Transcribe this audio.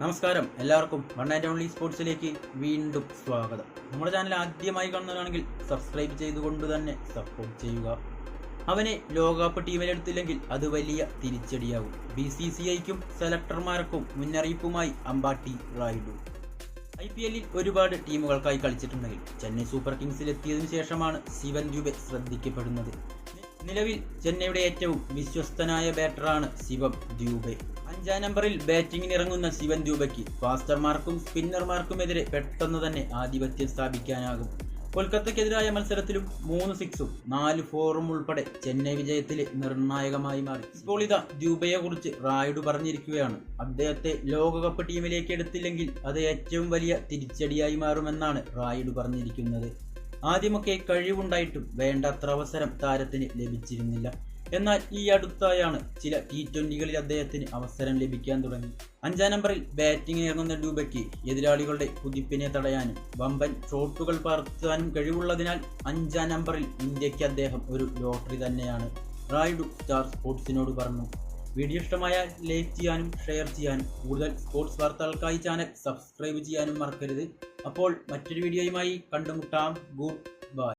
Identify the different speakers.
Speaker 1: നമസ്കാരം. എല്ലാവർക്കും one and only സ്പോർട്സിലേക്ക് വീണ്ടും സ്വാഗതം. നമ്മുടെ ചാനൽ ആദ്യമായി കാണുന്നവരാണെങ്കിൽ സബ്സ്ക്രൈബ് ചെയ്തുകൊണ്ട് തന്നെ സപ്പോർട്ട് ചെയ്യുക. അവനെ ലോകകപ്പ് ടീമിലെടുത്തില്ലെങ്കിൽ അത് വലിയ തിരിച്ചടിയാകും. ബി സി സി ഐക്കും സെലക്ടർമാർക്കും മുന്നറിയിപ്പുമായി അമ്പാട്ടി റായിഡു ഐ പി എല്ലിൽ ഒരുപാട് ടീമുകൾക്കായി കളിച്ചിട്ടുണ്ടെങ്കിൽ ചെന്നൈ സൂപ്പർ കിങ്സിൽ എത്തിയതിനു ശേഷമാണ് ശിവൻ ദുബെ ശ്രദ്ധിക്കപ്പെടുന്നത്. നിലവിൽ ചെന്നൈയുടെ ഏറ്റവും വിശ്വസ്തനായ ബാറ്ററാണ് ശിവം ദ്യൂബെ അഞ്ചാം നമ്പറിൽ ബാറ്റിംഗിന് ഇറങ്ങുന്ന ശിവൻ ദൂബയ്ക്ക് ഫാസ്റ്റർമാർക്കും സ്പിന്നർമാർക്കുമെതിരെ പെട്ടെന്ന് തന്നെ ആധിപത്യം സ്ഥാപിക്കാനാകും. കൊൽക്കത്തക്കെതിരായ മത്സരത്തിലും മൂന്ന് സിക്സും നാല് ഫോറും ഉൾപ്പെടെ ചെന്നൈ വിജയത്തിലെ നിർണായകമായി മാറി. ഇപ്പോൾ ഇതാ കുറിച്ച് റായിഡു പറഞ്ഞിരിക്കുകയാണ്. അദ്ദേഹത്തെ ലോകകപ്പ് ടീമിലേക്ക് എടുത്തില്ലെങ്കിൽ അത് ഏറ്റവും വലിയ തിരിച്ചടിയായി മാറുമെന്നാണ് റായിഡു പറഞ്ഞിരിക്കുന്നത്. ആദ്യമൊക്കെ കഴിവുണ്ടായിട്ടും വേണ്ടത്ര അവസരം താരത്തിന് ലഭിച്ചിരുന്നില്ല. എന്നാൽ ഈ അടുത്തായാണ് ചില ടി ട്വന്റികളിൽ അദ്ദേഹത്തിന് അവസരം ലഭിക്കാൻ തുടങ്ങി. അഞ്ചാം നമ്പറിൽ ബാറ്റിംഗിന് ഇറങ്ങുന്ന ഡൂബയ്ക്ക് എതിരാളികളുടെ കുതിപ്പിനെ തടയാനും വമ്പൻ ഷോട്ടുകൾ പറത്താനും കഴിവുള്ളതിനാൽ അഞ്ചാം നമ്പറിൽ ഇന്ത്യയ്ക്ക് അദ്ദേഹം ഒരു ലോട്ടറി തന്നെയാണ്. റായിഡു സ്റ്റാർ സ്പോർട്സിനോട് പറഞ്ഞു വീഡിയോ ഇഷ്ടമായാൽ ലൈക്ക് ചെയ്യാനും ഷെയർ ചെയ്യാനും കൂടുതൽ സ്പോർട്സ് വാർത്തകൾക്കായി ചാനൽ സബ്സ്ക്രൈബ് ചെയ്യാനും മറക്കരുത്. അപ്പോൾ മറ്റൊരു വീഡിയോയുമായി കണ്ടുമുട്ടാം. ഗുഡ്